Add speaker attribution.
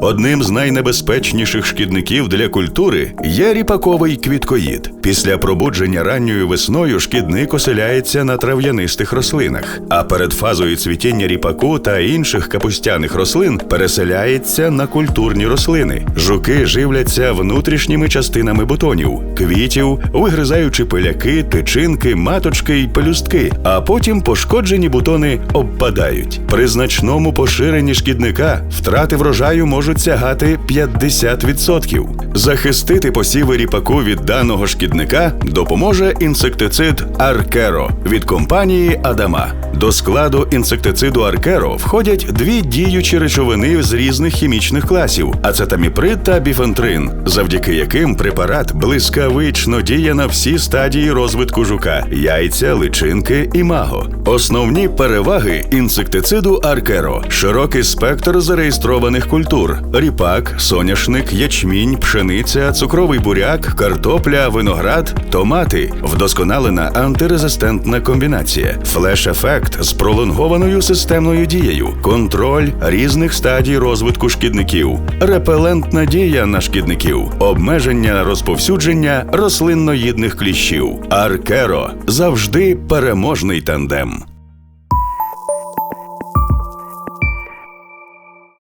Speaker 1: Одним з найнебезпечніших шкідників для культури є ріпаковий квіткоїд. Після пробудження ранньою весною шкідник оселяється на трав'янистих рослинах, а перед фазою цвітіння ріпаку та інших капустяних рослин переселяється на культурні рослини. Жуки живляться внутрішніми частинами бутонів, квітів, вигризаючи пиляки, тичинки, маточки й пелюстки, а потім пошкоджені бутони обпадають. При значному поширенні шкідника втрати врожаю можуть сягати 50%. Захистити посіви ріпаку від даного шкідника допоможе інсектицид Аркеро від компанії Адама. До складу інсектициду Аркеро входять дві діючі речовини з різних хімічних класів ацетаміприд та біфентрин, завдяки яким препарат блискавично діє на всі стадії розвитку жука яйця, личинки і маго. Основні переваги інсектициду Аркеро широкий спектр зареєстрованих культур: ріпак, соняшник, ячмінь, пшениця, цукровий буряк, картопля, виноград, томати, вдосконалена антирезистентна комбінація, флеш-ефект з пролонгованою системною дією, контроль різних стадій розвитку шкідників, репелентна дія на шкідників, обмеження розповсюдження рослинноїдних кліщів. Аркеро завжди переможний тандем.